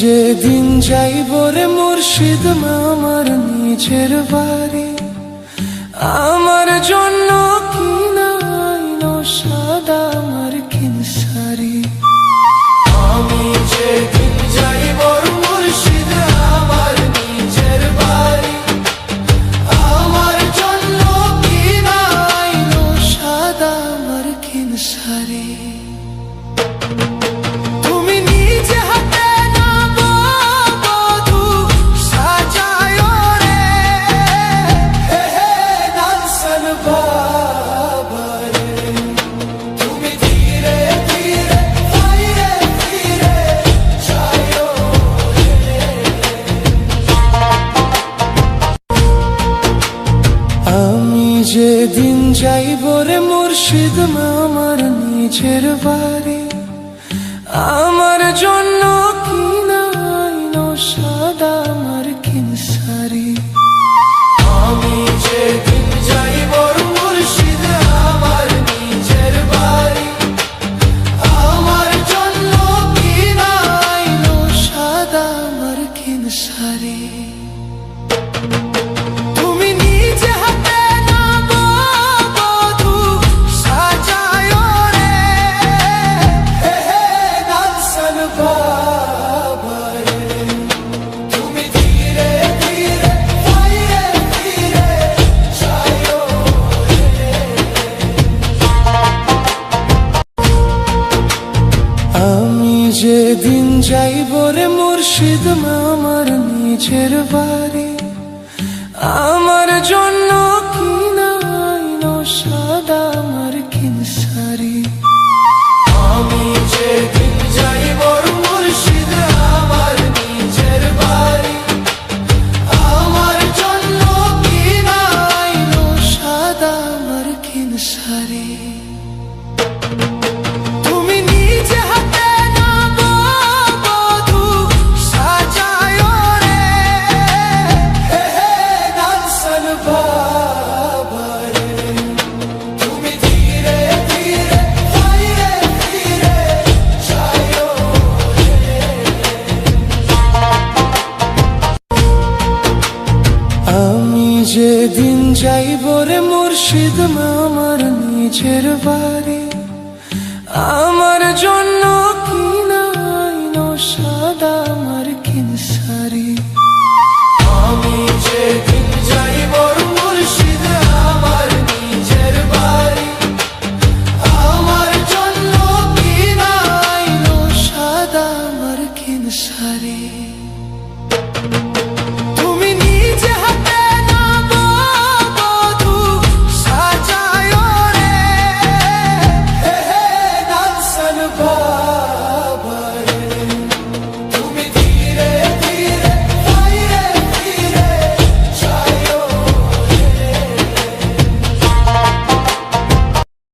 যেদিন যাইব রে মুর্শিদ আমার নিজের বাড়ি আমার জন্য কি নাইন সাদা আমার কিনসারি আমি যেদিন যাইব রে মুর্শিদ আমার নিজের বাড়ি আমার জন্য যেদিন যাইব রে মুর্শিদ আমার নিজের বাড়ি। আমার জন্য সাদা আমার আমি যেদিন আমার নিজের বাড়ি। আমার জন্য কি সাদা আমার আমি যেদিন যাইব রে মুর্শিদ আমার নিজের বাড়ি আমার জন্য